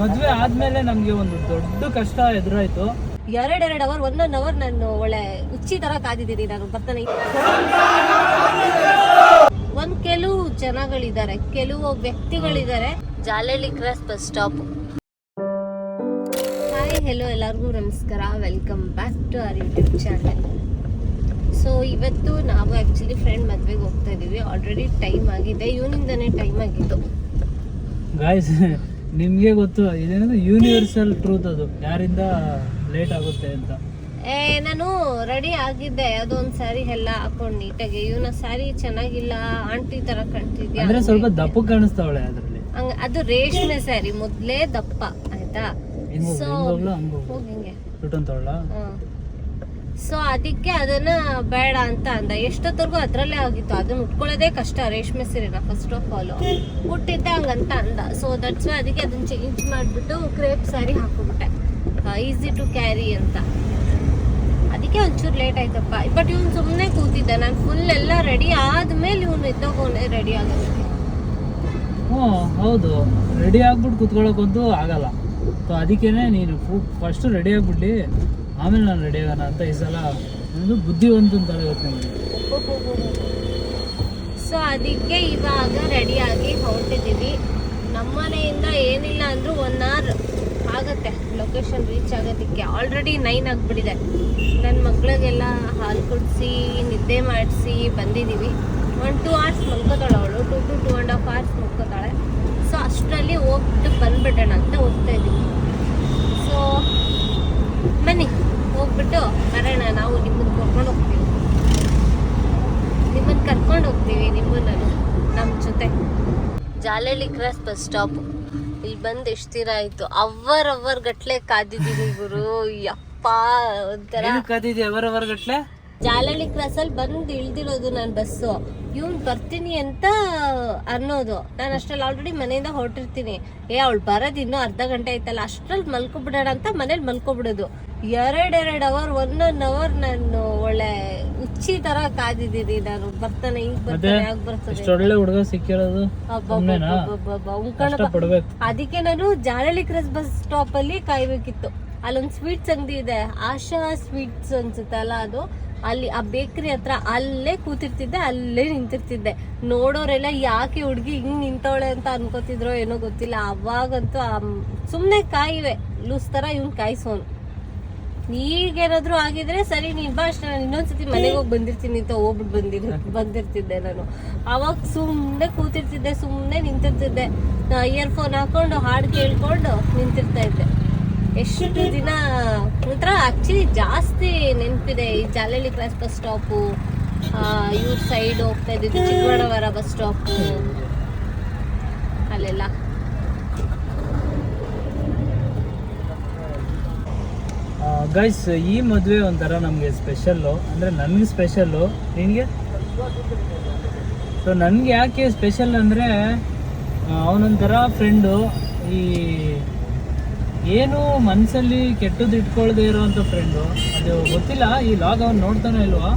ಮದ್ವೆ ಆದ್ಮೇಲೆ ನಮ್ಗೆ ಒಂದು ದೊಡ್ಡ ಕಷ್ಟ ಎದುರಾಯ್ತು. ಎರಡೆರಡು ಅವರ್ ಒಂದೊಂದು ಅವರ್ ನಾನು ಒಳ್ಳೆ ಹುಚ್ಚಿ ತರ ಕಾದಿದ್ದೀನಿ ನಾನು ಬರ್ತಾನೆ. ಒಂದ್ ಕೆಲವು ಜನಗಳಿದ್ದಾರೆ ಕೆಲವು ವ್ಯಕ್ತಿಗಳಿದ್ದಾರೆ. Jalahalli cross bus stop. Hi hello ಎಲ್ಲರಿಗೂ ನಮಸ್ಕಾರ. Welcome back to our YouTube channel so ಇವತ್ತು ನಾವು ಆ್ಯಕ್ಚುಲಿ ಫ್ರೆಂಡ್ ಮದ್ವೆಗೆ ಹೋಗ್ತಾ ಇದೀವಿ. ಆಲ್ರೆಡಿ ಟೈಮ್ ಆಗಿದೆ. ಇವನಿಂದನೇ ಟೈಮ್ ಆಗಿತ್ತು ಗಾಯ್ಸ್ ನಿಮ್ಗೆ ಗೊತ್ತು ಇದೇನಂದ್ರೆ ಯೂನಿವರ್ಸಲ್ ಟ್ರೂತ್ ಅದು. ಯಾರಿಂದ ಲೇಟ್ ಆಗುತ್ತೆ ಅಂತ. ಏ ನಾನು ರೆಡಿ ಆಗಿದ್ದೆ. ಅದೊಂದ್ ಸ್ಯಾರಿ ಎಲ್ಲ ಹಾಕೊಂಡ್ ನೀಟಾಗಿ. ಇವನ ಸ್ಯಾರಿ ಚೆನ್ನಾಗಿಲ್ಲ ಆಂಟಿ ತರ ಕಾಣ್ತಿದ್ಯಾ ಅಂದ್ರೆ ಸ್ವಲ್ಪ ದಪ್ಪ ಕಾಣಿಸ್ತಾವಳೆ ಅದರಲ್ಲಿ. ಹಂಗ ಅದು ರೇಷ್ಮೆ ಸ್ಯಾರಿ ಮೊದ್ಲೇ ದಪ್ಪ ಆಯ್ತಾ? ಸೋ ಹಂಗ ಹೋಗಿ ಬಿಟ್ಟಂತವಳ ಸೊ ಅದಕ್ಕೆ ಅದನ್ನ ಬೇಡ ಅಂತ ಅಂದ. ಎಷ್ಟೊತ್ತವರೆಗೂ ಅದರಲ್ಲೇ ಆಗಿತ್ತು. ಅದನ್ನ ಉಟ್ಕೊಳ್ಳೋದೇ ಕಷ್ಟ. ರೇಷ್ಮೆ ಸೀರೆನ ಫಸ್ಟ್ ಆಫ್ ಆಲ್ ಹುಟ್ಟಿದ್ದೆ ಹಂಗಂತ ಅಂದ. ಸೊ ದಟ್ಸ್ ಅದಕ್ಕೆ ಅದನ್ನ ಚೇಂಜ್ ಮಾಡಿಬಿಟ್ಟು ಕ್ರೇಪ್ ಸ್ಯಾರಿ ಹಾಕೊಂಡ್ಬಿಟ್ಟೆ. ಈಸಿ ಟು ಕ್ಯಾರಿ ಅಂತ. ಅದಕ್ಕೆ ಒಂಚೂರು ಲೇಟ್ ಆಯ್ತಪ್ಪ. ಬಟ್ ಇವ್ನು ಸುಮ್ಮನೆ ಕೂತಿದ್ದೆ. ನಾನು ಫುಲ್ ಎಲ್ಲ ರೆಡಿ ಆದ್ಮೇಲೆ ಇವನು ಇದ್ದೋಗೋನೆ ರೆಡಿ ಆಗೋದಕ್ಕೆ ಹ್ಞೂ ಹೌದು. ರೆಡಿ ಆಗ್ಬಿಟ್ಟು ಕುತ್ಕೊಳ್ಳೋಕ್ಕಂತೂ ಆಗಲ್ಲ. ಸೊ ಅದಕ್ಕೇನೆ ನೀನು ಫಸ್ಟ್ ರೆಡಿ ಆಗ್ಬಿಟ್ಟು ಆಮೇಲೆ ನಾನು ರೆಡಿ ಆಗೋಣ ಅಂತ ಈ ಸಲ ಒಂದು ಬುದ್ಧಿವಂತ ಅಂತ ಯೋಚನೆ ಸೊ ಅದಕ್ಕೆ ಇವಾಗ ರೆಡಿಯಾಗಿ ಹೊರಟಿದ್ದೀವಿ. ನಮ್ಮನೆಯಿಂದ ಏನಿಲ್ಲ ಅಂದ್ರೆ ಒನ್ ಅವರ್ ಆಗತ್ತೆ. ಲೊಕೇಶನ್ ರೀಚ್ ಆಗೋದಕ್ಕೆ. ಆಲ್ರೆಡಿ ನೈನ್ ಆಗಿಬಿಟ್ಟಿದೆ. ನನ್ನ ಮಗಳಿಗೆಲ್ಲ ಹಾಲು ಕುಡಿಸಿ, ನಿದ್ದೆ ಮಾಡಿಸಿ ಬಂದಿದ್ದೀವಿ. ಒನ್ ಟೂ ಅವರ್ಸ್ ಮಲ್ಕೋತಾಳೆ ಅವಳು. Two two two and half hours ಮಲ್ಕೋತಾಳೆ. So ಅಷ್ಟರಲ್ಲಿ ಹೋಗ್ಬಿಟ್ಟು ಬಂದ್ಬಿಡೋಣ ಅಂತ ಹೋಗ್ತಾ ಇದ್ದೀವಿ. ಸೊ ಬನ್ನಿ. ಹೋಗ್ಬಿಟ್ಟು ಬರೋಣ ನಾವು ನಿಮ್ಮನ್ನು ಕರ್ಕೊಂಡು ಹೋಗ್ತೀವಿ. ನಿಮ್ಮನ್ನ ಕರ್ಕೊಂಡು ಹೋಗ್ತೀವಿ ನಿಮ್ಮನ್ನ ನಮ್ಮ ಜೊತೆ. Jalahalli cross bus stop. ಇಲ್ಲಿ ಬಂದು ಎಷ್ಟು ದಿನ ಆಯಿತು? ಅವರ್ ಅವರ್ ಗಟ್ಲೆ ಕಾದಿದ್ದೀವಿ ಗುರು. ಯಪ್ಪ ಒಂಥರ. ಕಾದಿದ್ದೆ ಅವರವರ ಗಟ್ಲೆ? ಜಾಲಹಳ್ಳಿ ಕ್ರಾಸ್ ಅಲ್ಲಿ ಬಂದು ಇಳ್ದಿರೋದು ನಾನು ಬಸ್ಸು. ಇವ್ನು ಬರ್ತೀನಿ ಅಂತ ಅನ್ನೋದು. ನಾನು ಅಷ್ಟ್ರಲ್ಲಿ ಆಲ್ರೆಡಿ ಮನೆಯಿಂದ ಹೊರಟಿರ್ತೀನಿ. ಏ ಅವಳು ಬರೋದು ಇನ್ನೂ ಅರ್ಧ ಗಂಟೆ ಆಯ್ತಲ್ಲ ಅಷ್ಟ್ರಲ್ಲಿ ಮಲ್ಕೊಬಿಡೋಣ ಅಂತ ಮನೇಲಿ ಮಲ್ಕೊಬಿಡೋದು. ಎರಡೆರಡು ಅವರ್ ಒಂದೊಂದು ಅವರ್ ನಾನು ಒಳ್ಳೆ ಹುಚ್ಚಿ ತರ ಕಾದಿದ್ದೀನಿ ನಾನು. ಬರ್ತಾನೆ ಈಗ ಬರ್ತಾನೆ ಯಾಕೆ ಇಷ್ಟೊಳ್ಳೆ ಹುಡುಗ ಸಿಕ್ಕಿರೋದು ಅದಕ್ಕೆ ನಾನು ಜಾಲಹಳ್ಳಿ ಕ್ರಸ್ ಬಸ್ ಸ್ಟಾಪ್ ಅಲ್ಲಿ ಕಾಯ್ಬೇಕಿತ್ತು. ಅಲ್ಲೊಂದು ಸ್ವೀಟ್ಸ್ ಅಂಗಡಿ ಇದೆ. ಆಶಾ ಸ್ವೀಟ್ಸ್ ಅನ್ಸುತ್ತಲ್ಲ ಅದು? ಅಲ್ಲಿ ಆ ಬೇಕರಿ ಹತ್ರ ಅಲ್ಲೇ ಕೂತಿರ್ತಿದ್ದೆ ಅಲ್ಲೇ ನಿಂತಿರ್ತಿದ್ದೆ. ನೋಡೋರೆಲ್ಲ ಯಾಕೆ ಹುಡುಗಿ ಹಿಂಗ್ ನಿಂತವಳೆ ಅಂತ ಅನ್ಕೋತಿದ್ರೋ ಏನೋ ಗೊತ್ತಿಲ್ಲ. ಅವಾಗಂತೂ ಸುಮ್ಮನೆ ಸುಮ್ನೆ ಕಾಯಿವೆ. ಲೂಸ್ ತರ ಇವ್ನ್ ಕಾಯಿಸೋನು. ಈಗೇನಾದ್ರೂ ಆಗಿದ್ರೆ ಸರಿ, ನೀನ್ ಬಾ, ಅಷ್ಟೇ, ನಾನು ಇನ್ನೊಂದ್ಸತಿ ಮನೆಗೆ ಹೋಗಿ ಬಂದಿರ್ತೀನಿ ಅಂತ ಹೋಗ್ಬಿಟ್ಟು ಬಂದಿರ್, ಬಂದಿರ್ತಿದ್ದೆ ನಾನು. ಅವಾಗ ಸುಮ್ಮನೆ ಕೂತಿರ್ತಿದ್ದೆ ಸುಮ್ಮನೆ ನಿಂತಿರ್ತಿದ್ದೆ. ಇಯರ್ಫೋನ್ ಹಾಕೊಂಡು ಹಾಡು ಕೇಳ್ಕೊಂಡು ನಿಂತಿರ್ತಾ ಇದ್ದೆ ಎಷ್ಟು ದಿನ ಒಂಥರ ಆಕ್ಚುಲಿ ಜಾಸ್ತಿ ನೆನಪಿದೆ. ಈ ಜಾಲಹಳ್ಳಿ ಕ್ರಾಸ್ ಬಸ್ ಸ್ಟಾಪು ಇವ್ರ ಸೈಡ್ ಹೋಗ್ತಾ ಇದ್ದಿದ್ದು ಚಿಕ್ಕಬಳ್ಳಾವರ ಬಸ್ ಸ್ಟಾಪು ಅಲ್ಲೆಲ್ಲ. ಗೈಸ್ ಈ ಮದುವೆ ಒಂಥರ ನಮಗೆ ಸ್ಪೆಷಲ್ಲು ಅಂದರೆ ನನಗೆ ಸ್ಪೆಷಲ್ಲು ನಿನಗೆ? ಸೊ ನನಗೆ ಯಾಕೆ ಸ್ಪೆಷಲ್ ಅಂದರೆ ಅವನೊಂಥರ ಫ್ರೆಂಡು ಈ, ಏನು ಮನಸ್ಸಲ್ಲಿ ಕೆಟ್ಟದ್ದು ಇಟ್ಕೊಳ್ದೇ ಇರೋವಂಥ ಫ್ರೆಂಡು ಅದು ಗೊತ್ತಿಲ್ಲ, ಈ ಲಾಗ್ ಅವ್ನು ನೋಡ್ತಾನೆ ಇಲ್ವಾ.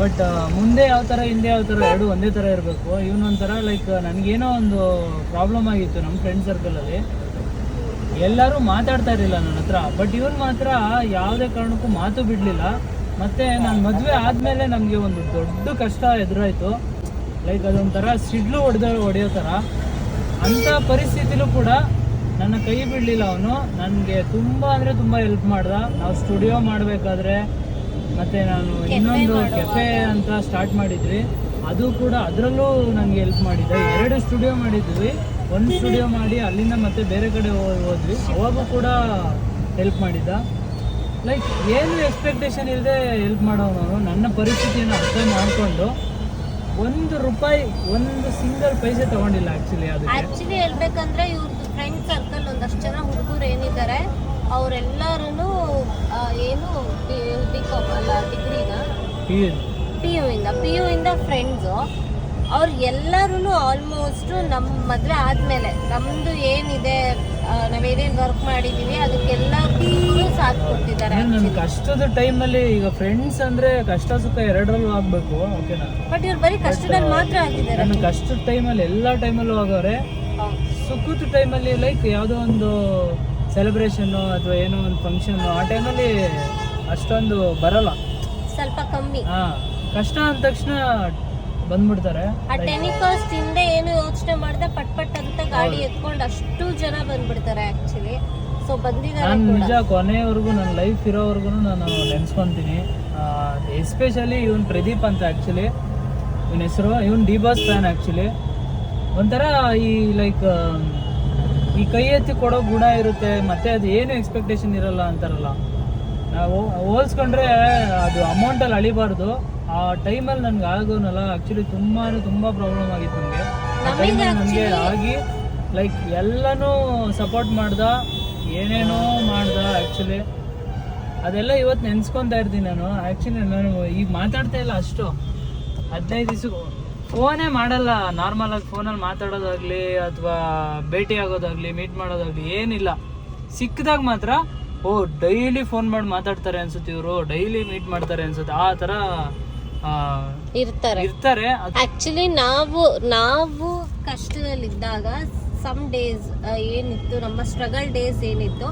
ಬಟ್ ಮುಂದೆ ಯಾವ ಥರ ಹಿಂದೆ ಯಾವ ಥರ ಎರಡು ಒಂದೇ ಥರ ಇರಬೇಕು. ಇವನೊಂಥರ ಲೈಕ್ ನನಗೇನೋ ಒಂದು ಪ್ರಾಬ್ಲಮ್ ಆಗಿತ್ತು ನಮ್ಮ ಫ್ರೆಂಡ್ ಸರ್ಕಲಲ್ಲಿ ಎಲ್ಲರೂ ಮಾತಾಡ್ತಾ ಇರಲಿಲ್ಲ ನನ್ನ ಹತ್ರ. ಬಟ್ ಇವನ್ ಮಾತ್ರ ಯಾವುದೇ ಕಾರಣಕ್ಕೂ ಮಾತು ಬಿಡಲಿಲ್ಲ. ಮತ್ತೆ ನಾನು ಮದುವೆ ಆದಮೇಲೆ ನಮಗೆ ಒಂದು ದೊಡ್ಡ ಕಷ್ಟ ಎದುರಾಯಿತು. ಲೈಕ್ ಅದೊಂಥರ ಸಿಡ್ಲು ಹೊಡೆದ ಹೊಡೆಯೋ ಥರ ಅಂಥ ಪರಿಸ್ಥಿತಿಲೂ ಕೂಡ ನನ್ನ ಕೈ ಬಿಡಲಿಲ್ಲ ಅವನು. ನನಗೆ ತುಂಬ ಅಂದರೆ ತುಂಬ ಹೆಲ್ಪ್ ಮಾಡ್ದ. ನಾವು ಸ್ಟುಡಿಯೋ ಮಾಡಬೇಕಾದ್ರೆ ಮತ್ತು ನಾನು ಇನ್ನೊಂದು ಕೆಫೆ ಅಂತ ಸ್ಟಾರ್ಟ್ ಮಾಡಿದ್ವಿ. ಅದು ಕೂಡ ಅದರಲ್ಲೂ ನನಗೆ ಹೆಲ್ಪ್ ಮಾಡಿದ್ದೆ ಎರಡು ಸ್ಟುಡಿಯೋ ಮಾಡಿದ್ವಿ. ಒಂದು ಸ್ಟುಡಿಯೋ ಮಾಡಿ ಅಲ್ಲಿಂದ ಮತ್ತೆ ಬೇರೆ ಕಡೆ ಹೋದ್ವಿ. ಅವಾಗೂ ಕೂಡ ಹೆಲ್ಪ್ ಮಾಡಿದ್ದ. ಲೈಕ್ ಏನು ಎಕ್ಸ್ಪೆಕ್ಟೇಷನ್ ಇಲ್ಲದೆ ಹೆಲ್ಪ್ ಮಾಡೋನು ನನ್ನ ಪರಿಸ್ಥಿತಿಯನ್ನು ಅರ್ಥ ಮಾಡಿಕೊಂಡು ಒಂದು ರೂಪಾಯಿ ಒಂದು ಸಿಂಗಲ್ ಪೈಸೆ ತಗೊಂಡಿಲ್ಲ ಆಕ್ಚುಲಿ ಅದು ಆಕ್ಚುಲಿ ಹೇಳ್ಬೇಕಂದ್ರೆ ಇವ್ರದ್ದು ಫ್ರೆಂಡ್ ಸರ್ಕಲ್ ಒಂದಷ್ಟು ಜನ ಹುಡುಗರು ಏನಿದ್ದಾರೆ ಅವರೆಲ್ಲರೂ ಏನು ಬಿ ಕಾಮ್ ಅಲ್ಲ ಡಿಗ್ರಿನ ಪಿ ಯು ಇಂದ ಪಿ ಯು ಇಂದ ಫ್ರೆಂಡ್ಸು ಅವ್ರು ಎಲ್ಲರೂ ಆಲ್ಮೋಸ್ಟ್ ನಮ್ಮ ಮದುವೆ ಆದಮೇಲೆ ನಮ್ಮದು ಏನಿದೆ ನಾವು ನಾವೇನೇನು ವರ್ಕ್ ಮಾಡಿದ್ದೀವಿ ಅದಕ್ಕೆಲ್ಲದಕ್ಕೂ ಸಾಥ್ ಕೊಟ್ಟಿದ್ದಾರೆ ಕಷ್ಟದ ಟೈಮ್ ಅಲ್ಲಿ ಟೈಮಲ್ಲಿ ಈಗ ಫ್ರೆಂಡ್ಸ್ ಅಂದ್ರೆ ಕಷ್ಟ ಸುಖ ಎರಡರಲ್ಲೂ ಆಗ್ಬೇಕು ಓಕೆನಾ? ಬಟ್ ಇವ್ರು ಬರೀ ಕಷ್ಟದಲ್ಲಿ ಮಾತ್ರ ಆಗಿದ್ದಾರೆ ನನ್ನ ಕಷ್ಟದ ಟೈಮಲ್ಲಿ ಎಲ್ಲ ಟೈಮಲ್ಲೂ ಸುಖದ ಟೈಮ್ ಟೈಮಲ್ಲಿ ಲೈಕ್ ಯಾವುದೋ ಒಂದು ಸೆಲೆಬ್ರೇಷನ್ ಅಥವಾ ಏನೋ ಒಂದು ಫಂಕ್ಷನ್ ಆ ಟೈಮಲ್ಲಿ ಅಷ್ಟೊಂದು ಬರಲ್ಲ. ಸ್ವಲ್ಪ ಕಮ್ಮಿ. ಹಾ ಕಷ್ಟ ಅಂದ ತಕ್ಷಣ ಬಂದ್ಬಿಡ್ತಾರೆ. ಆ ಹಿಂದೆ ಏನು ಯೋಚನೆ ಮಾಡದೆ ಪಟ್ ಪಟ್ ಅಂತ ಗಾಡಿ ಎತ್ಕೊಂಡು ಅಷ್ಟು ಜನ ಬಂದ್ಬಿಡ್ತಾರೆ ಆಕ್ಚುಲಿ ಸೊ ಬಂದಿದ್ದಾರೆ ನಾನು ನಿಜ ಕೊನೆವರೆಗೂ ನನ್ನ ಲೈಫ್ ಇರೋವರೆಗೂ ನಾನು ನೆನ್ಸ್ಕೊಂತೀನಿ. ಎಸ್ಪೆಷಲಿ ಇವನ್ ಪ್ರದೀಪ್ ಅಂತ ಆ್ಯಕ್ಚುಲಿ ಇವನ ಹೆಸರು ಇವನ್ ಡಿ ಬಾಸ್ ಫ್ಯಾನ್ ಆ್ಯಕ್ಚುಲಿ ಒಂಥರ ಈ ಲೈಕ್ ಈ ಕೈ ಎತ್ತಿ ಕೊಡೋ ಗುಣ ಇರುತ್ತೆ ಮತ್ತೆ ಅದು ಏನು ಎಕ್ಸ್ಪೆಕ್ಟೇಷನ್ ಇರಲ್ಲ ಅಂತಾರಲ್ಲ. ನಾವು ಹೋಲ್ಸ್ಕೊಂಡ್ರೆ ಅದು ಅಮೌಂಟಲ್ಲಿ ಅಳಿಬಾರ್ದು. ಆ ಟೈಮಲ್ಲಿ ನನ್ಗೆ ಆಗೋನಲ್ಲ ಆ್ಯಕ್ಚುಲಿ ತುಂಬಾ ತುಂಬ ಪ್ರಾಬ್ಲಮ್ ಆಗಿತ್ತು ನನಗೆ. ಆ ಟೈಮಲ್ಲಿ ನನಗೆ ಆಗಿ ಲೈಕ್ ಎಲ್ಲನೂ ಸಪೋರ್ಟ್ ಮಾಡ್ದ ಏನೇನೋ ಮಾಡ್ದ ಆ್ಯಕ್ಚುಲಿ ಅದೆಲ್ಲ ಇವತ್ತು ನೆನ್ಸ್ಕೊತಾ ಇರ್ತೀನಿ ನಾನು. ಆ್ಯಕ್ಚುಲಿ ನಾನು ಈಗ ಮಾತಾಡ್ತಾ ಇಲ್ಲ ಅಷ್ಟು. ಹದಿನೈದು ದಿವಸ ಫೋನೇ ಮಾಡಲ್ಲ. ನಾರ್ಮಲಾಗಿ ಫೋನಲ್ಲಿ ಮಾತಾಡೋದಾಗ್ಲಿ ಅಥವಾ ಭೇಟಿ ಆಗೋದಾಗಲಿ ಮೀಟ್ ಮಾಡೋದಾಗಲಿ ಏನಿಲ್ಲ. ಸಿಕ್ಕಿದಾಗ ಮಾತ್ರ ಓ ಡೈಲಿ ಫೋನ್ ಮಾಡಿ ಮಾತಾಡ್ತಾರೆ ಅನ್ಸುತ್ತೆ ಇವರು. ಡೈಲಿ ಮೀಟ್ ಮಾಡ್ತಾರೆ ಅನ್ಸುತ್ತೆ. ಆ ಥರ ಇರ್ತಾರೆ. ಇರ್ತಾರೆ. ಆಕ್ಚುಲಿ ನಾವು ನಾವು ಕಷ್ಟದಲ್ಲಿದ್ದಾಗ ಸಮ್ ಡೇಸ್ ಏನಿತ್ತು ನಮ್ಮ ಸ್ಟ್ರಗಲ್ ಡೇಸ್ ಏನಿತ್ತು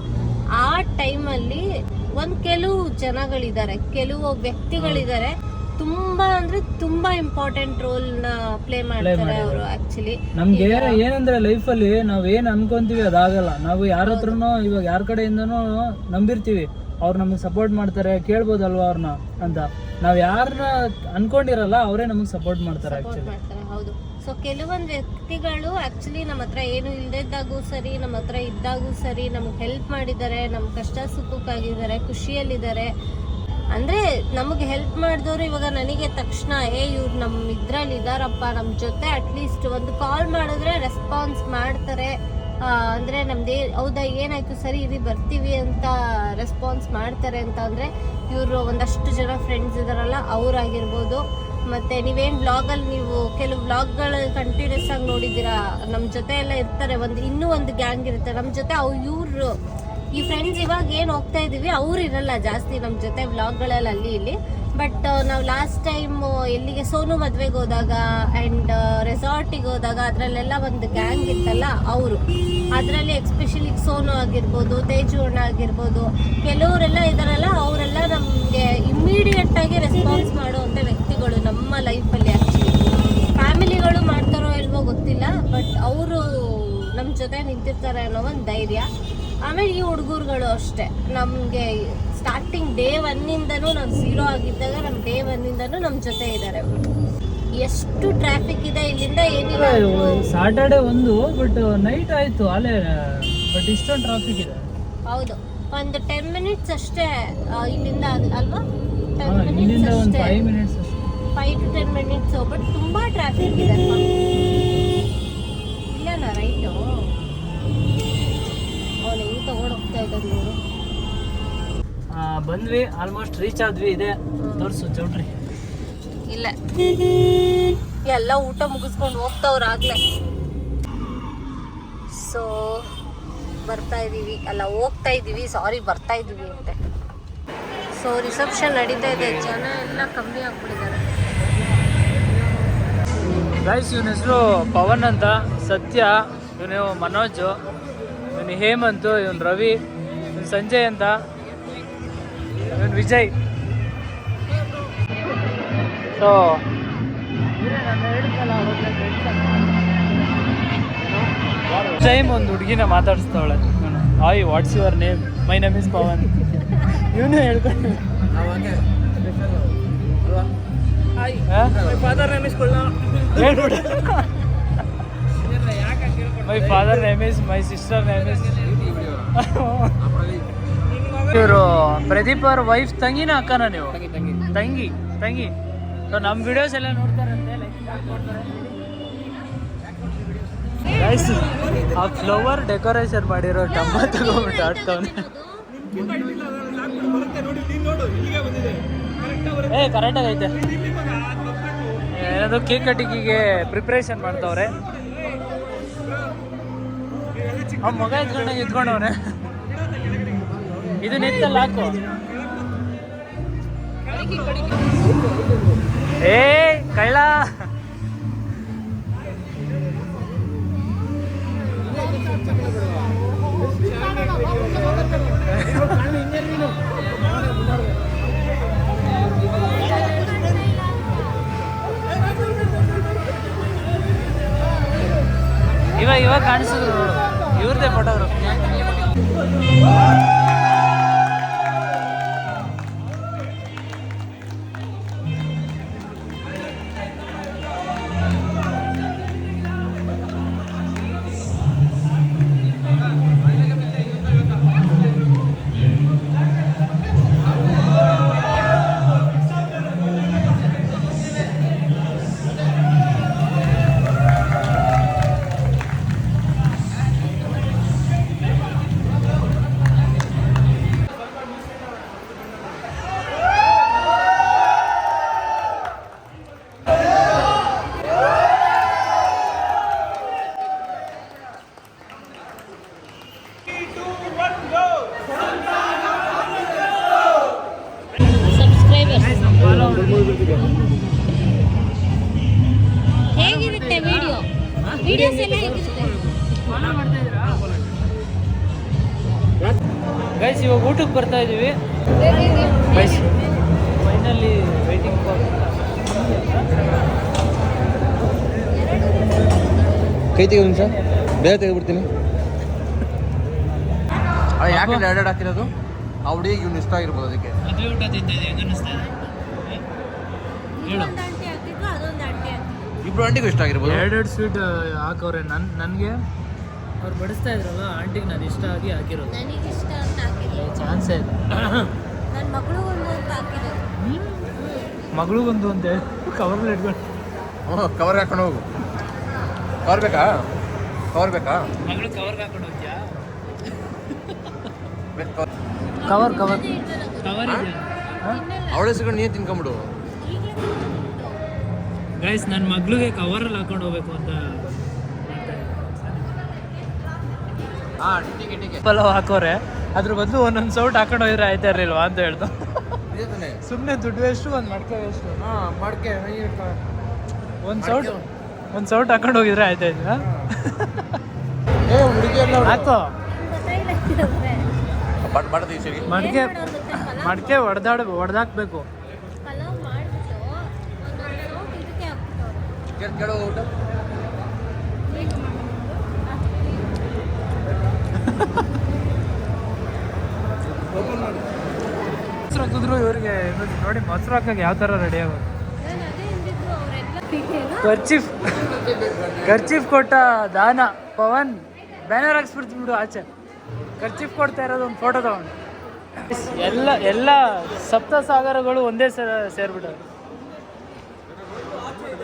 ಆ ಟೈಮಲ್ಲಿ ಒಂದ್ ಕೆಲವು ಜನಗಳಿದ್ದಾರೆ ಕೆಲವು ವ್ಯಕ್ತಿಗಳಿದ್ದಾರೆ. ತುಂಬಾ ಅಂದ್ರೆ ತುಂಬಾ ಇಂಪಾರ್ಟೆಂಟ್ ರೋಲ್ನ ಪ್ಲೇ ಮಾಡ್ತಾರೆ. ಅವರು ಆಕ್ಚುಲಿ ನಮ್ಗೆ ಏನಂದ್ರೆ ಲೈಫಲ್ಲಿ ನಾವ್ ಏನ್ ಅನ್ಕೊಂತೀವಿ ಅದಾಗಲ್ಲ. ನಾವು ಯಾರ ಹತ್ರನೂ ಇವಾಗ ಯಾರ ಕಡೆಯಿಂದನೂ ನಂಬಿರ್ತೀವಿ. ಅವ್ರು ನಮಗೆ ಸಪೋರ್ಟ್ ಮಾಡ್ತಾರೆ ಕೇಳ್ಬೋದಲ್ವಾ ಅವ್ರನ್ನ ಅಂತ. ನಾವ್ ಯಾರನ್ನ ಅನ್ಕೊಂಡಿರಲ್ಲ ಅವರೇ ನಮಗೆ ಸಪೋರ್ಟ್ ಮಾಡ್ತಾರೆ ಆಕ್ಚುಲಿ ಹೌದು. ಸೊ ಕೆಲವೊಂದು ವ್ಯಕ್ತಿಗಳು ಆಕ್ಚುಲಿ ನಮ್ಮ ಹತ್ರ ಏನು ಇಲ್ದಿದ್ದಾಗೂ ಸರಿ ನಮ್ಮ ಹತ್ರ ಇದ್ದಾಗೂ ಸರಿ ನಮ್ಗೆ ಹೆಲ್ಪ್ ಮಾಡಿದ್ದಾರೆ ನಮ್ಮ ಕಷ್ಟ ಸುಖಕ್ಕಾಗಿದ್ದಾರೆ ಖುಷಿಯಲ್ಲಿದ್ದಾರೆ. ಅಂದ್ರೆ ನಮಗೆ ಹೆಲ್ಪ್ ಮಾಡಿದವರು ಇವಾಗ ನನಗೆ ತಕ್ಷಣ, ಏ, ಇವ್ರು ನಮ್ಮ ಇದ್ರಲ್ಲಿ ಇದಾರಪ್ಪ ನಮ್ಮ ಜೊತೆ ಅಟ್ಲೀಸ್ಟ್ ಒಂದು ಕಾಲ್ ಮಾಡಿದ್ರೆ ರೆಸ್ಪಾನ್ಸ್ ಮಾಡ್ತಾರೆ. ಅಂದ್ರೆ ನಮ್ದೇ ಹೌದಾ, ಏನಾಯ್ತು? ಸರಿ, ಇರಿ, ಬರ್ತೀವಿ ಅಂತ ರೆಸ್ಪಾನ್ಸ್ ಮಾಡ್ತಾರೆ ಅಂತ ಅಂದ್ರೆ ಇವರು ಒಂದಷ್ಟು ಜನ ಫ್ರೆಂಡ್ಸ್ ಇದಾರಲ್ಲ, ಅವ್ರಾಗಿರ್ಬೋದು. ಮತ್ತೆ ನೀವೇನ್ ಬ್ಲಾಗ್ ಅಲ್ಲಿ ನೀವು ಕೆಲವು ಬ್ಲಾಗ್ಗಳು ಕಂಟಿನ್ಯೂಸ್ ಆಗಿ ನೋಡಿದ್ದೀರಾ? ನಮ್ಮ ಜೊತೆ ಎಲ್ಲ ಇರ್ತಾರೆ, ಒಂದು, ಇನ್ನೂ ಒಂದು ಗ್ಯಾಂಗ್ ಇರುತ್ತೆ. ನಮ್ಮ ಜೊತೆ ಅವ್ರು ಇವ್ರು ಈ ಫ್ರೆಂಡ್ಸ್ ಇವಾಗ ಏನು ಹೋಗ್ತಾ ಇದೀವಿ, ಅವ್ರು ಇರಲ್ಲ ಜಾಸ್ತಿ ನಮ್ಮ ಜೊತೆ ವ್ಲಾಗ್ಗಳಲ್ಲಿ ಅಲ್ಲಿ ಇಲ್ಲಿ. ಬಟ್ ನಾವು ಲಾಸ್ಟ್ ಟೈಮ್ ಎಲ್ಲಿಗೆ ಸೋನು ಮದ್ವೆಗೆ ಹೋದಾಗ ಅಂಡ್ ರೆಸಾರ್ಟಿಗೆ ಹೋದಾಗ ಅದ್ರಲ್ಲೆಲ್ಲ ಒಂದು ಗ್ಯಾಂಗ್ ಇತ್ತಲ್ಲ ಅವರು. ಅದರಲ್ಲಿ ಎಕ್ಸ್ಪೆಷಲಿ ಸೋನು ಆಗಿರ್ಬೋದು, ತೇಜು ಅಣ್ಣ ಆಗಿರ್ಬೋದು, ಕೆಲವರೆಲ್ಲ ಇದಾರಲ್ಲ, ಅವರೆಲ್ಲ ನಮಗೆ ಇಮ್ಮಿಡಿಯೇಟ್ ಆಗಿ ರೆಸ್ಪಾನ್ಸ್ ಮಾಡುವಂಥ ವ್ಯಕ್ತಿಗಳು ನಮ್ಮ ಲೈಫಲ್ಲಿ ಆಕ್ಚುಲಿ ಫ್ಯಾಮಿಲಿಗಳು ಮಾಡ್ತಾರೋ ಇಲ್ವೋ ಗೊತ್ತಿಲ್ಲ ಬಟ್ ಅವರು ನಮ್ಮ ಜೊತೆ ನಿಂತಿರ್ತಾರೆ ಅನ್ನೋ ಒಂದು ಧೈರ್ಯ. ಆಮೇಲೆ ಈ ಹುಡುಗರುಗಳು ಅಷ್ಟೇ. ನಮಗೆ ಸ್ಟಾರ್ಟಿಂಗ್ ಡೇ ಒನ್ನಿಂದನೂ ನಾವು ಝೀರೋ ಆಗಿದ್ದಾಗ ನಮ್ಮ ಡೇ ಒನ್ನಿಂದನೂ ನಮ್ಮ ಜೊತೆ ಇದ್ದಾರೆ ಎಷ್ಟು ಟ್ರಾಫಿಕ್ ಇದೆ ಇಲ್ಲಿಂದ ಏನಿಲ್ಲ ಸಾಟರ್ಡೆ ಒಂದು ಬಟ್ ನೈಟ್ ಆಯ್ತು ಅಲ್ಲೇ ಬಟ್ ಇಷ್ಟೊಂದು ಟ್ರಾಫಿಕ್ ಇದೆ. ಹೌದು. ಒಂದು ಟೆನ್ ಮಿನಿಟ್ಸ್ ಅಷ್ಟೇ ಇಲ್ಲಿಂದ ಅಲ್- ಅಲ್ವಾ? ಟೆನ್ ಮಿನಿಟ್ಸ್ ಅಷ್ಟೇ. Five to ten minutes but ತುಂಬಾ ಟ್ರಾಫಿಕ್ ಇದೆ ಬಂದ್ವಿ ಆಲ್ಮೋಸ್ಟ್ ರೀಚ್ ಆದ್ವಿ ಇದೆ. ತೋರ್ಸು ಚೌಟ್ರಿ ಇಲ್ಲ. ಎಲ್ಲ ಊಟ ಮುಗಿಸ್ಕೊಂಡು ಹೋಗ್ತಾವ್ರಾಗ್ಲೇ. ಸೊ ಬರ್ತಾ ಇದೀವಿ. ಅಲ್ಲ ಹೋಗ್ತಾ ಇದೀವಿ. ಸಾರಿ ಬರ್ತಾ ಇದೀವಿ ಅಂತೆ. ಸೊ ರಿಸೆಪ್ಷನ್ ನಡೀತಾ ಇದೆ. ಜನ ಎಲ್ಲ ಕಮ್ಮಿ ಆಗ್ಬಿಟ್ಟಿದ್ದಾರೆ. ಗೈಸ್ ಇವನ ಹೆಸರು ಪವನ್ ಅಂತ. ಸತ್ಯ ಇವನು ಮನೋಜ್ ಇವನು ಹೇಮಂತ್ ಇವನು ರವಿ. ಸಂಜಯ್ ಅಂತ ಇವನು ವಿಜಯ್. ಸೊ ಟೈಮ್ ಒಂದು ಹುಡುಗಿನ ಮಾತಾಡಿಸ್ತಾವಳೆ. Hi what's your name my name is Pavan. ಇವನು ಹೇಳ್ಕೊಂಡು ಫಾದರ್ ನೇಮ್ ಇಸ್ ಹೇಳ್ಬಿಡು my father name is my sister name is ಇವರು ಪ್ರದೀಪ್ ಅವ್ರ ವೈಫ್ ತಂಗಿನ ಅಕ್ಕನ ನೀವು? ತಂಗಿ ತಂಗಿ. ಸೊ ನಮ್ಮ ವಿಡಿಯೋಸ್ ಎಲ್ಲ ನೋಡ್ತಾರಂತೆ ಆ ಫ್ಲವರ್ ಡೆಕೋರೇಷನ್ ಮಾಡಿರೋ ಡಮ್ಮ ತಗೊಂಡ್ಬಿಟ್ಟು ಆಡ್ತಾವನೆ ಏ ಕರೆಕ್ಟಾಗೈತೆ ಏನಾದ್ರು ಕೇಕ್ ಕಟ್ಟಿಗೆ ಪ್ರಿಪ್ರೇಷನ್ ಮಾಡ್ತಾವ್ರೆ. ಆ ಮಗ ಎತ್ಕೊಂಡಂಗೆ ಎತ್ಕೊಂಡವನೆ. ಇದು ನೆತ್ತಲ್ಲಿ ಹಾಕು ಏ ಕಳ್ಳ. ಇವಾಗ ಇವಾಗ ಕಾಣಿಸಿದ್ರು. ಫೋಟೋಗ್ರಾಫ್ ಗೈಸ್ ಇವಾಗ ಊಟಕ್ಕೆ ಬರ್ತಾ ಇದೀವಿ ಫೈನಲ್ಲಿ ಫೈನಲಿ ವೇಟಿಂಗ್ ಫಾರ್ ಕೈ ತೆಗೆ ನಿಮಿಷ. ಬೇರೆ ತೆಗೆದ್ಬಿಡ್ತೀನಿ. ಯಾಕೆ ಎರಡೆರಡು ಹಾಕಿರೋದು? ಆ ಹುಡುಗಿಗೆ ಇವ್ನು ಇಷ್ಟ ಆಗಿರ್ಬೋದು ಅದಕ್ಕೆ. ಮದುವೆ ಊಟ ಇದೆ? ಹೇಳು. ಇಬ್ರು ಇಷ್ಟ ಆಗಿರ್ಬೋದು. ಎರಡೆರಡು ಸ್ವೀಟ್ ಹಾಕೋರೆ ನನ್ ನನಗೆ? ಅವ್ರು ಬಡಿಸ್ತಾ ಇದ್ರಲ್ಲ ಆಂಟಿಗೆ ನಾನು ಇಷ್ಟ ಆಗಿ ಹಾಕಿರೋದು. ನನಗೆ ಇಷ್ಟ ಅಂತ ಹಾಕಿದ್ರು ಚಾನ್ಸೇ ಇಲ್ಲ ನನ್ನ ಮಗಳು ಒಂದು ಅಂತ ಹಾಕಿರೋದು ಮಗಳು ಒಂದು ಅಂತೆ. ಕವರ್ ಇಟ್ಕೊಂಡು. ಹ್ಞೂ ಕವರ್ ಹಾಕೊಂಡು ಹೋಗು. ಕವರ್ ಬೇಕಾ? ಕವರ್ ಬೇಕಾ? ಮಗಳು ಕವರ್ಗೆ ಹಾಕೊಂಡು ಹೋಗ್ತೀಯಾ? ಕವರ್ ಕವರ್ ಕವರ್ ಕವರ್ ಇದೆ ಅವಳೆ ಸಿಗೊಂಡು ನೀನು ತಿನ್ಕೊಂಬಿಡು. ಗೈಸ್ ನನ್ನ ಮಗಳಿಗೆ ಕವರಲ್ಲಿ ಹಾಕೊಂಡು ಹೋಗ್ಬೇಕು ಅಂತ ಪಲಾವ್ ಹಾಕೋರೆ. ಅದ್ರ ಬದಲು ಒಂದೊಂದು ಸೌಟ್ ಹಾಕೊಂಡು ಹೋಗಿದ್ರೆ ಆಯ್ತಾ ಇರಲಿಲ್ವಾ ಅಂತ ಹೇಳ್ದು. ಸುಮ್ಮನೆ ದುಡ್ಡು ವೇಸ್ಟು ಒಂದು ಮಡ್ಕೆ ವೇಸ್ಟು. ಮಡಕೆ ಮಡ್ಕೆ ಒಂದು ಸೌಟ್ ಒಂದು ಸೌಟ್ ಹಾಕೊಂಡು ಹೋಗಿದ್ರೆ ಆಯ್ತಾ ಇದ್ರ ಏ ಹುಡುಗಿ ಎಲ್ಲ ಹಾಕೋ ಮಡ್ಕೆ ಮಡ್ಕೆ ಹೊಡೆದಾಡ ಹೊಡೆದಾಕ್ಬೇಕು ಪಲಾವ್ ಮಾಡಿಬಿಟ್ಟು ಒಂದೊಂದು ಸೌಟ್ ಇದಕ್ಕೆ ಮೊಸರು ಹಾಕಿದ್ರು, ಇವರಿಗೆ ನೋಡಿ, ಮೊಸರು ಹಾಕಕ್ಕೆ ಯಾವ ಥರ ರೆಡಿ ಆಗೋದು? ಖರ್ಚೀಫ್ ಖರ್ಚೀಫ್ ಕೊಟ್ಟ ದಾನ, ಪವನ್ ಬ್ಯಾನರ್ ಹಾಕ್ಸ್ಬಿಡ್ತೀನಿ ಬಿಡು ಆಚೆ. ಖರ್ಚೀಫ್ ಕೊಡ್ತಾ ಇರೋದು ಒಂದು ಫೋಟೋ ತಗೊಂಡು. ಎಲ್ಲ ಎಲ್ಲ ಸಪ್ತ ಸಾಗರಗಳು ಒಂದೇ ಸೇರ್ಬಿಟ್ಟು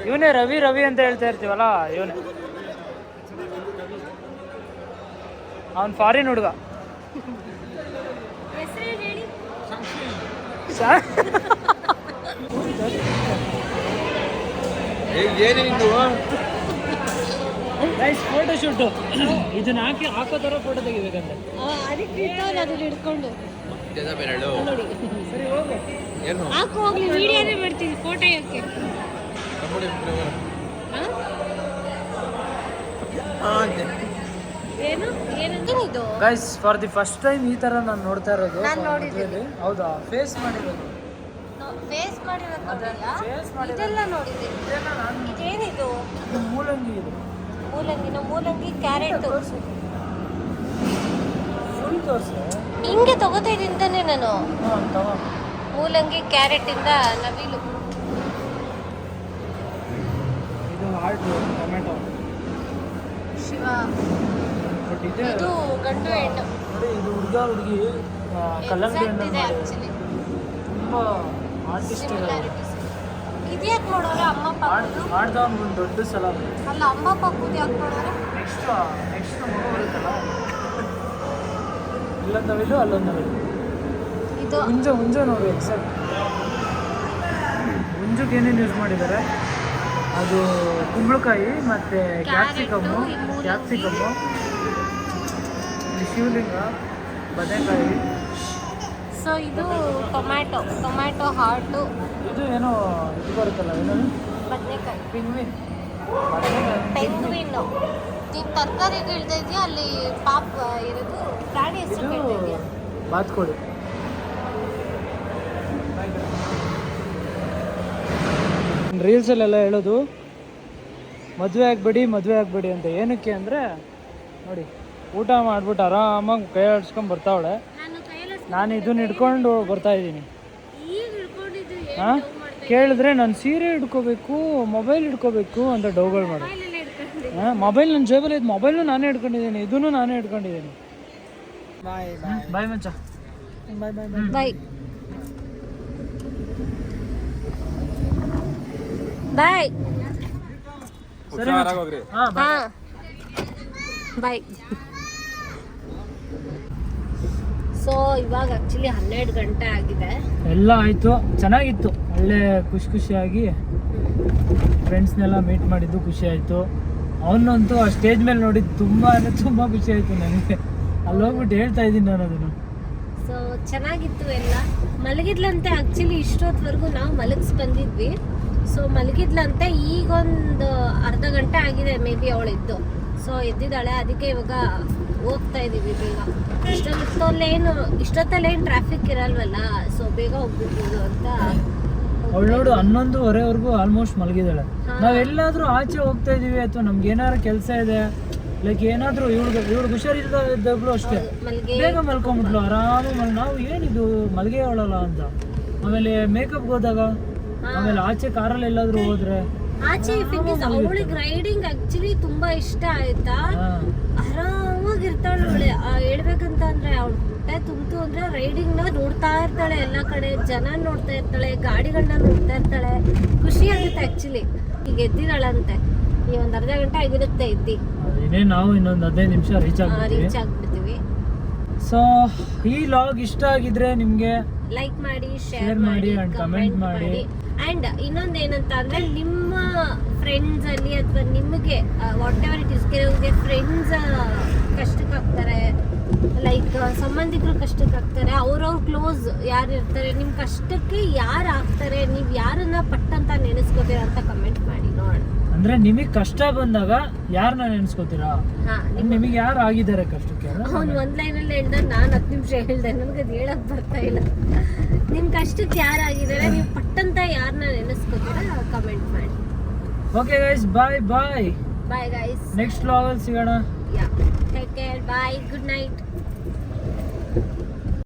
ಇವನೇ ರವಿ ರವಿ ಅಂತ ಹೇಳ್ತಾ ಇರ್ತೀವಲ್ಲ ಇವನೇ. ಅವನ್ ಫಾರಿನ್ ಹುಡುಗ. ಫೋಟೋ ಶೂಟು ಇದನ್ನ ಹಾಕಿ ಹಾಕೋ ತರ ಫೋಟೋ ತೆಗಿಬೇಕಂತೆ. ಹಿಡ್ಕೊಂಡು. ಸರಿ ಹೋಗು. ಏನು? ಹಾಕು ಹೋಗ್ಲಿ ವಿಡಿಯೋನೇ ಮಾಡ್ತೀನಿ ಫೋಟೋ ಯಾಕೆ? Guys for the first time ಈ ತರ ನಾನು ನೋಡ್ತಾ ಇರೋದು. ನಾನ್ ನೋಡಿದ್ದೀನಿ. ಹೌದಾ? ಫೇಸ್ ಮಾಡಿರೋದು. ಫೇಸ್ ಮಾಡಿರೋದು ನೋಡಿಲ್ಲ. face ಮಾಡಿರೋದು. ಇದೆಲ್ಲ ನೋಡಿದ್ದೀನಿ. ಇದೇನಿದು? ಇದು ಮೂಲಂಗಿ ಇದು. ಮೂಲಂಗಿನ ಮೂಲಂಗಿ ಕ್ಯಾರೆಟ್. ಫುಲ್ ತೋರಿಸು. ಹಿಂಗೆ ತಗೋತಾ ಇದ್ದೀನಿ ತಾನೆ ನಾನು. ಹಾಂ ತಗೋ. ಮೂಲಂಗಿ ಕ್ಯಾರೆಟ್ ಇಂದ ನವಿಲು ಇದು ಹಾರ್ಟ್ ಟೊಮೆಟೊ ಶಿವ. ಬಟ್ ಇದೆ. ಇದು ಗಂಡು ಹೆಣ್ಣು. ನೋಡಿ ಇದು ಹುಡುಗ ಹುಡುಗಿ ಕಲ್ಲಂಗಡಿ ಇದೆ ಆಕ್ಚುಲಿ ತುಂಬ ಆರ್ಟಿಸ್ಟ್ ಇದ್ಯಾಕೆ ನೋಡೋರು ಅಮ್ಮ ಪಾಪ ಮಾಡ್ದ ಒಂದು ದೊಡ್ಡ ಸಲ ಅಲ್ಲ ಅಮ್ಮ ಪಾಪ ಯಾಕೆ ನೋಡೋರು? ನೆಕ್ಸ್ಟ್ ನೆಕ್ಸ್ಟ್ ಮಗು ಬರುತ್ತಲ್ಲ ಇಲ್ಲೊಂದು ನವಿಲು ಅಲ್ಲೊಂದು ನವಿಲು ಇದು ಹುಂಜ ಹುಂಜ ನೋಡಿ ಎಕ್ಸಾಕ್ಟ್. ಹುಂಜಕ್ಕೆ ಏನೇನು ಯೂಸ್ ಮಾಡಿದ್ದಾರೆ? ಅದು ಕುಂಬಳಕಾಯಿ ಮತ್ತು ಕ್ಯಾಪ್ಸಿಕಮ್ಮು. ಕ್ಯಾಪ್ಸಿಕಮ್ಮು ಶಿವಲಿಂಗ ಬದನೆಕಾಯಿ. ಸೊ ಇದು ಟೊಮ್ಯಾಟೊ ಟೊಮ್ಯಾಟೊ ಹಾರ್ಟು. ಇದು ಏನೋ ಇದು ಬರುತ್ತಲ್ಲ ಏನೋ ಬದನೆಕಾಯಿ. ಪಿಂಗ್ವಿನ್ ನೀನ್ ಅಲ್ಲಿ ಪಾಪ ಇರೋದು ಪ್ರಾಣಿ ಹೆಸರು ಬಾತ್ಕೋಳಿ. ರೀಲ್ಸಲ್ಲೆಲ್ಲ ಹೇಳೋದು ಮದುವೆ ಆಗಬೇಡಿ ಮದುವೆ ಆಗಬೇಡಿ ಅಂತ. ಏನಕ್ಕೆ ಅಂದರೆ ನೋಡಿ ಊಟ ಮಾಡ್ಬಿಟ್ಟು ಆರಾಮಾಗಿ ಕೈ ಆಡಿಸ್ಕೊಂಡು ಬರ್ತಾವಳೆ. ನಾನು ಇದನ್ನ ಹಿಡ್ಕೊಂಡು ಬರ್ತಾ ಇದ್ದೀನಿ. ಹಾಂ? ಕೇಳಿದ್ರೆ ನಾನು ಸೀರೆ ಹಿಡ್ಕೋಬೇಕು ಮೊಬೈಲ್ ಹಿಡ್ಕೋಬೇಕು ಅಂತ ಡೌಗಳು ಮಾಡಿ. ಹಾಂ ಮೊಬೈಲ್ ನನ್ನ ಜೇಬಲ್ಲಿ ಇದು ಮೊಬೈಲ್ನು ನಾನೇ ಹಿಡ್ಕೊಂಡಿದ್ದೀನಿ ಇದನ್ನು ನಾನೇ ಹಿಡ್ಕೊಂಡಿದ್ದೀನಿ. ಬಾಯ್ ಬಾಯ್ ಮಚ್ಚ ಬಾಯ್ ಬಾಯ್ ಬಾಯ್ ಬಾಯ್. ಬಾಯ್ ಹುಷಾರಾಗೋಗ್ರಿ ಹಾಂ ಹಾ. ಬಾಯ್. ಸೊ ಇವಾಗ ಆಕ್ಚುಲಿ ಹನ್ನೆರಡು ಗಂಟೆ ಆಗಿದೆ. ಎಲ್ಲ ಆಯ್ತು. ಚೆನ್ನಾಗಿತ್ತು. ಒಳ್ಳೆ ಖುಷಿ ಖುಷಿಯಾಗಿ ಫ್ರೆಂಡ್ಸ್ನೆಲ್ಲ ಮೀಟ್ ಮಾಡಿದ್ದು ಖುಷಿ ಆಯಿತು. ಅವನಂತೂ ಆ ಸ್ಟೇಜ್ ಮೇಲೆ ನೋಡಿದ್ದು ತುಂಬ ಅಂದರೆ ತುಂಬ ಖುಷಿ ಆಯಿತು ನನಗೆ. ಅಲ್ಲಿ ಹೋಗ್ಬಿಟ್ಟು ಹೇಳ್ತಾ ಇದ್ದೀನಿ ನಾನು ಅದನ್ನು. ಸೊ ಚೆನ್ನಾಗಿತ್ತು ಎಲ್ಲ. ಮಲಗಿದ್ಲಂತೆ ಆಕ್ಚುಲಿ ಇಷ್ಟೊತ್ತವರೆಗೂ ನಾವು ಮಲಗಿಸ್ ಬಂದಿದ್ವಿ. ಸೊ ಮಲಗಿದ್ಲಂತೆ ಈಗೊಂದು ಅರ್ಧ ಗಂಟೆ ಆಗಿದೆ ಮೇ ಬಿ ಅವಳಿದ್ದು. ಸೊ ಎದ್ದಿದ್ದಾಳೆ. ಅದಕ್ಕೆ ಇವಾಗ ಹೋಗ್ತಾ ಇದ್ದೀವಿ ಬೇಗ. ಇಷ್ಟೊತ್ತಲ್ಲೇನು ಇಷ್ಟೊತ್ತಲ್ಲೇನು ಟ್ರಾಫಿಕ್ ಇರಲ್ವಲ್ಲ? ಸೊ ಬೇಗ ಹೋಗ್ಬಿಡ್ಬೋದು ಅಂತ ಅವಳು ನೋಡು ಹನ್ನೊಂದುವರೆವರೆಗೂ ಆಲ್ಮೋಸ್ಟ್ ಮಲಗಿದ್ದಾಳೆ. ನಾವೆಲ್ಲಾದರೂ ಆಚೆ ಹೋಗ್ತಾ ಇದೀವಿ ಅಥವಾ ನಮ್ಗೆ ಏನಾದ್ರು ಕೆಲಸ ಇದೆ ಲೈಕ್ ಏನಾದರೂ ಇವ್ಳಿಗೆ ಇವ್ಳಿಗೆ ಹುಷಾರಿಲ್ದ ಇದ್ದಾಗಲೂ ಅಷ್ಟೇ ಬೇಗ ಮಲ್ಕೊಂಬಿಟ್ಲು ಆರಾಮ ನಾವು ಏನಿದು ಮಲಗೇ ಅವಳಲ್ಲ ಅಂತ. ಆಮೇಲೆ ಮೇಕಪ್ಗೆ ಹೋದಾಗ ಆಮೇಲೆ ಆಚೆ ಕಾರಲ್ಲಿ ಎಲ್ಲಾದ್ರೂ ಹೋದ್ರೆ? ಆಚೆ ಅವಳಿಗೆ ರೈಡಿಂಗ್ ಆಕ್ಚುಲಿ ತುಂಬಾ ಇಷ್ಟ ಆಯ್ತಾ? ಆರಾಮಾಗಿ ಇರ್ತಾಳೆ ಅವಳೆ. ಹೇಳ್ಬೇಕಂತ ಅಂದ್ರೆ ಅವಳು ಹೊಟ್ಟೆ ತುಂಬಿತು ಅಂದ್ರೆ ರೈಡಿಂಗ್ನ ನೋಡ್ತಾ ಇರ್ತಾಳೆ. ಎಲ್ಲ ಕಡೆ ಜನ ನೋಡ್ತಾ ಇರ್ತಾಳೆ ಗಾಡಿಗಳನ್ನ ನೋಡ್ತಾ ಇರ್ತಾಳೆ. ಖುಷಿ ಆಗುತ್ತೆ ಆಕ್ಚುಲಿ ಈಗ ಎದ್ದಿದಾಳಂತೆ ಈ ಒಂದ್ ಅರ್ಧ ಗಂಟೆ ಆಗಿರುತ್ತೆ ಎದ್ದಿ. ನಾವು ಇನ್ನೊಂದು ಹದಿನೈದು ನಿಮಿಷ ರೀಚ್ ಆಗ್ಬಿಡ್ತೀವಿ ರೀಚ್ ಆಗ್ಬಿಡ್ತೀವಿ. ಸೊ ಈ ಲಾಗ್ ಇಷ್ಟ ಆಗಿದ್ರೆ ನಿಮ್ಗೆ ಲೈಕ್ ಮಾಡಿ ಶೇರ್ ಮಾಡಿ ಕಮೆಂಟ್ ಮಾಡಿ. ಮಾಡಿ ಇನ್ನೊಂದು ಏನಂತ ಅಂದ್ರೆ ನಿಮ್ಮ ಫ್ರೆಂಡ್ಸ್ ಅಲ್ಲಿ ಅಥವಾ ನಿಮಗೆ ವಾಟ್ ಎವರ್ ಇಟ್ ಇಸ್ ಕೆಲವರಿಗೆ ಫ್ರೆಂಡ್ಸ್ ಕಷ್ಟಕ್ಕೆ ಆಗ್ತಾರೆ ಲೈಕ್ ಸಂಬಂಧಿಕರು ಕಷ್ಟಕ್ಕೆ ಆಗ್ತಾರೆ ಅವ್ರವ್ರ ಕ್ಲೋಸ್ ಯಾರು ಇರ್ತಾರೆ ನಿಮ್ಮ ಕಷ್ಟಕ್ಕೆ ಯಾರು ಆಗ್ತಾರೆ ನೀವು ಯಾರನ್ನ ಪಟ್ಟಂತ ನೆನೆಸ್ಕೋತೀರ ಅಂತ ಕಮೆಂಟ್ ಮಾಡಿ ನೋಡೋಣ. ಅಂದ್ರೆ ನಿಮಗೆ ಕಷ್ಟ ಬಂದಾಗ ಯಾರನ್ನ ನೆನ್ಸ್ಕೋತೀರಾ? ನಿಮಗೆ ಯಾರು ಆಗಿದ್ದಾರೆ ಕಷ್ಟಕ್ಕೆ? ಅವ್ನು ಒಂದ್ ಲೈನ್ ಅಲ್ಲಿ ಹೇಳ್ದ ನಾನು ಹತ್ತು ನಿಮಿಷ ಹೇಳ್ದೆ. ನನಗೆ ಅದು ಹೇಳಕ್ ಬರ್ತಾ ಇಲ್ಲ. ನಿಮ್ ಕಷ್ಟಕ್ಕೆ ಯಾರಾಗಿದ್ದಾರೆ ನೀವು ಪಟ್ಟಂತ ಯಾರನ್ನ ನೆನೆಸ್ಕೋತೀರಾ? ಕಮೆಂಟ್ ಮಾಡಿ. Okay guys bye bye bye guys next ವ್ಲಾಗಲ್ಲಿ ಸಿಗೋಣ. Yeah take care bye good night